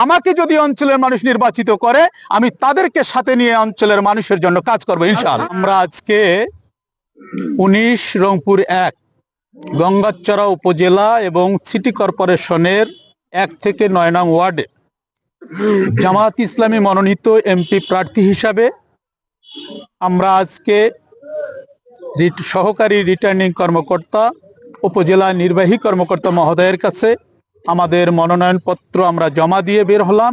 আমাকে যদি অঞ্চলের মানুষ নির্বাচিত করে আমি তাদেরকে সাথে নিয়ে অঞ্চলের মানুষের জন্য কাজ করব ইনশাল আমরা আজকে উনিশ রংপুর এক গঙ্গাচড়া উপজেলা এবং সিটি কর্পোরেশনের এক থেকে নয় নং ওয়ার্ডে। জামাত ইসলামী মনোনীত এমপি প্রার্থী হিসাবে আমরা আজকে সহকারী রিটার্নিং কর্মকর্তা উপজেলা নির্বাহী কর্মকর্তা মহোদয়ের কাছে আমাদের মনোনয়নপত্র আমরা জমা দিয়ে বের হলাম।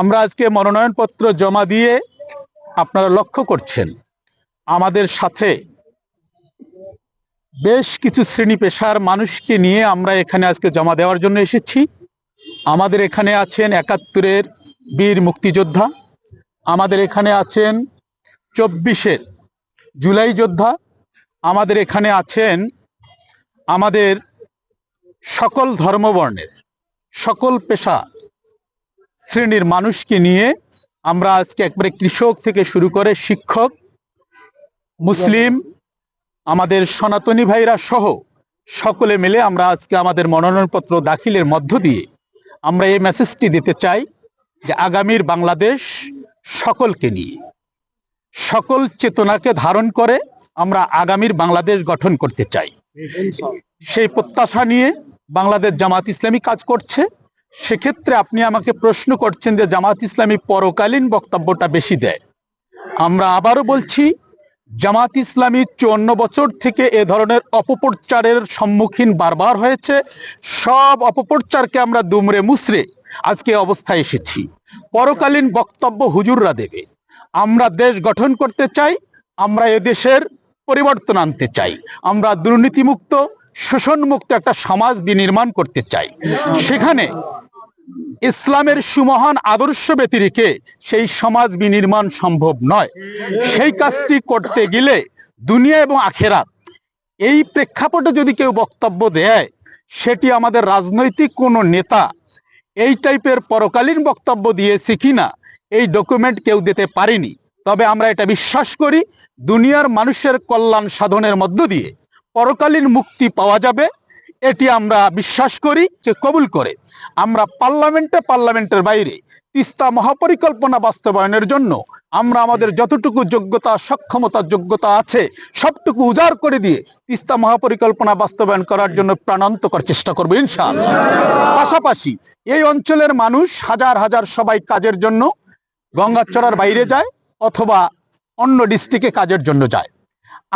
আমরা আজকে মনোনয়নপত্র জমা দিয়ে আপনারা লক্ষ্য করছেন, আমাদের সাথে বেশ কিছু শ্রেণি পেশার মানুষকে নিয়ে আমরা এখানে আজকে জমা দেওয়ার জন্য এসেছি। আমাদের এখানে আছেন একাত্তরের বীর মুক্তিযোদ্ধা, আমাদের এখানে আছেন চব্বিশের জুলাই যোদ্ধা, আমাদের এখানে আছেন আমাদের সকল ধর্মবর্ণের সকল পেশা শ্রেণির মানুষকে নিয়ে আমরা আজকে একবারে কৃষক থেকে শুরু করে শিক্ষক, মুসলিম, আমাদের সনাতনী ভাইরা সহ সকলে মিলে আমরা আজকে আমাদের মনোনয়নপত্র দাখিলের মধ্য দিয়ে আমরা এই মেসেজটি দিতে চাই যে আগামীর বাংলাদেশ সকলকে নিয়ে, সকল চেতনাকে ধারণ করে আমরা আগামীর বাংলাদেশ গঠন করতে চাই। সেই প্রত্যাশা নিয়ে বাংলাদেশ জামাত ইসলামী কাজ করছে, সেক্ষেত্রে আপনি আমাকে প্রশ্ন করছেন যে জামাত ইসলামী পরকালীন বক্তব্যটা বেশি দেয়। আমরা আবারও বলছি, জামাত ইসলামী চুয়ান্ন বছর থেকে এ ধরনের অপপ্রচারের সম্মুখীন বারবার হয়েছে। সব অপপ্রচারকে আমরা দুমড়ে মুসড়ে আজকে অবস্থায় এসেছি। পরকালীন বক্তব্য হুজুররা দেবে। আমরা দেশ গঠন করতে চাই, আমরা এ দেশের পরিবর্তন আনতে চাই। আমরা দুর্নীতিমুক্ত শোষণমুক্ত একটা সমাজ বিনির্মাণ করতে চাই। সেখানে ইসলামের সুমহান আদর্শ ব্যতিরিকে সেই সমাজ বিনির্মাণ সম্ভব নয়। সেই কাজটি করতে গেলে দুনিয়া এবং আখেরাত এই প্রেক্ষাপটে যদি কেউ বক্তব্য দেয়, সেটি আমাদের রাজনৈতিক কোনো নেতা এই টাইপের পরকালীন বক্তব্য দিয়েছে কিনা, এই ডকুমেন্ট কেউ দিতে পারেনি। তবে আমরা এটা বিশ্বাস করি, দুনিয়ার মানুষের কল্যাণ সাধনের মধ্য দিয়ে পরকালীন মুক্তি পাওয়া যাবে, এটি আমরা বিশ্বাস করি কে কবুল করে। আমরা পার্লামেন্টে পার্লামেন্টের বাইরে তিস্তা মহাপরিকল্পনা বাস্তবায়নের জন্য আমরা আমাদের যতটুকু যোগ্যতা, সক্ষমতা, যোগ্যতা আছে, সবটুকু উজাড় করে দিয়ে তিস্তা মহাপরিকল্পনা বাস্তবায়ন করার জন্য প্রাণান্তকর চেষ্টা করব ইনশাআল্লাহ। পাশাপাশি এই অঞ্চলের মানুষ হাজার হাজার সবাই কাজের জন্য গঙ্গাচড়ার বাইরে যায় অথবা অন্য ডিস্ট্রিক্টে কাজের জন্য যায়।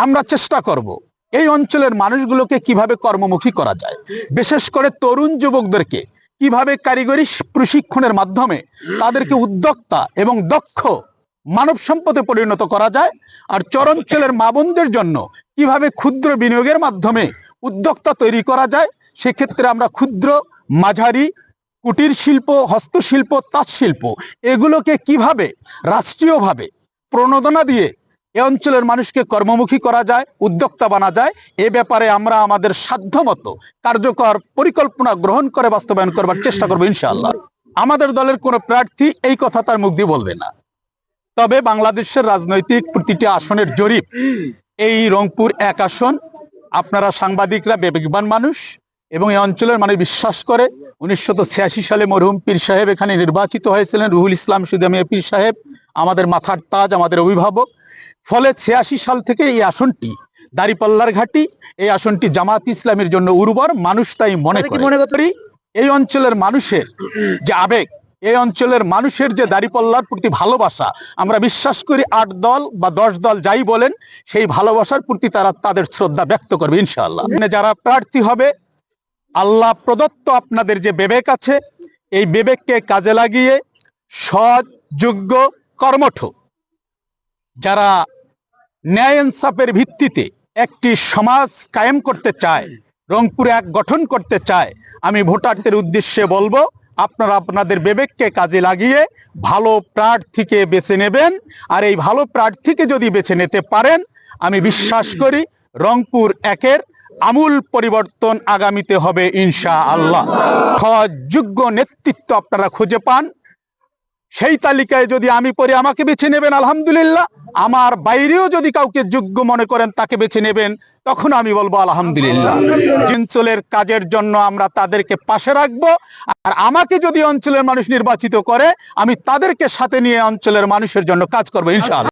আমরা চেষ্টা করব এই অঞ্চলের মানুষগুলোকে কীভাবে কর্মমুখী করা যায়? বিশেষ করে তরুণ যুবকদেরকে কীভাবে কারিগরি প্রশিক্ষণের মাধ্যমে তাদেরকে উদ্যোক্তা এবং দক্ষ মানব সম্পদে পরিণত করা যায়? আর চরঞ্চলের মা বোনদের জন্য কীভাবে ক্ষুদ্র বিনিয়োগের মাধ্যমে উদ্যোক্তা তৈরি করা যায়? সেক্ষেত্রে আমরা ক্ষুদ্র, মাঝারি, কুটির শিল্প, হস্তশিল্প তাঁত শিল্প এগুলোকে কীভাবে রাষ্ট্রীয়ভাবে প্রণোদনা দিয়ে এ অঞ্চলের মানুষকে কর্মমুখী করা যায়, উদ্যোক্তা বানা যায়। এ ব্যাপারে আমরা আমাদের সাধ্যমতো কার্যকর পরিকল্পনা গ্রহণ করে বাস্তবায়ন করবার চেষ্টা করব ইনশাআল্লাহ। আমাদের দলের কোনো প্রার্থী এই কথা তার মুখ দিয়ে বলবে না। তবে বাংলাদেশের রাজনৈতিক প্রতিটি আসনের জরিপ, এই রংপুর এক আসন, আপনারা সাংবাদিকরা বিবেকবান মানুষ এবং এই অঞ্চলের মানুষ বিশ্বাস করে। উনিশশো ছিয়াশি সালে মরহুম পীর সাহেব এখানে নির্বাচিত হয়েছিলেন, রুহুল ইসলাম সুদামিয়া পীর সাহেব। আমাদের মাথার তাজ আমাদের অভিভাবক। ফলে ছিয়াশি সাল থেকে এই আসনটি দাড়িপাল্লার ঘাটি এই আসনটি জামাত ইসলামের জন্য উর্বর মানুষ তাই মনে মনে করি এই অঞ্চলের মানুষের যে আবেগ এই অঞ্চলের মানুষের যে দাড়িপাল্লার প্রতি ভালোবাসা আমরা বিশ্বাস করি আট দল বা দশ দল যাই বলেন সেই ভালোবাসার প্রতি তারা তাদের শ্রদ্ধা ব্যক্ত করবে ইনশাআল্লাহ। যারা প্রার্থী হবে আল্লাহ প্রদত্ত আপনাদের যে বিবেক আছে এই বিবেককে কাজে লাগিয়ে সৎ যোগ্য কর্মঠ। যারা ন্যায় ইনসাফের ভিত্তিতে একটি সমাজ কায়েম করতে চায়, রংপুরে এক গঠন করতে চায়, আমি ভোটারদের উদ্দেশ্যে বলব, আপনারা আপনাদের বিবেককে কাজে লাগিয়ে ভালো প্রার্থীকে বেছে নেবেন। আর এই ভালো প্রার্থীকে যদি বেছে নিতে পারেন, আমি বিশ্বাস করি রংপুর একের আমূল পরিবর্তন আগামীতে হবে ইনশা আল্লাহ যোগ্য নেতৃত্ব আপনারা খুঁজে পান। সেই তালিকায় যদি আমি পড়ি আমাকে বেছে নেবেন আলহামদুলিল্লাহ। আমার বাইরেও যদি কাউকে যোগ্য মনে করেন তাকে বেছে নেবেন তখন আমি বলব আলহামদুলিল্লাহ। অঞ্চলের কাজের জন্য আমরা তাদেরকে পাশে রাখব। আর আমাকে যদি অঞ্চলের মানুষ নির্বাচিত করে আমি তাদেরকে সাথে নিয়ে অঞ্চলের মানুষের জন্য কাজ করব ইনশাআল্লাহ।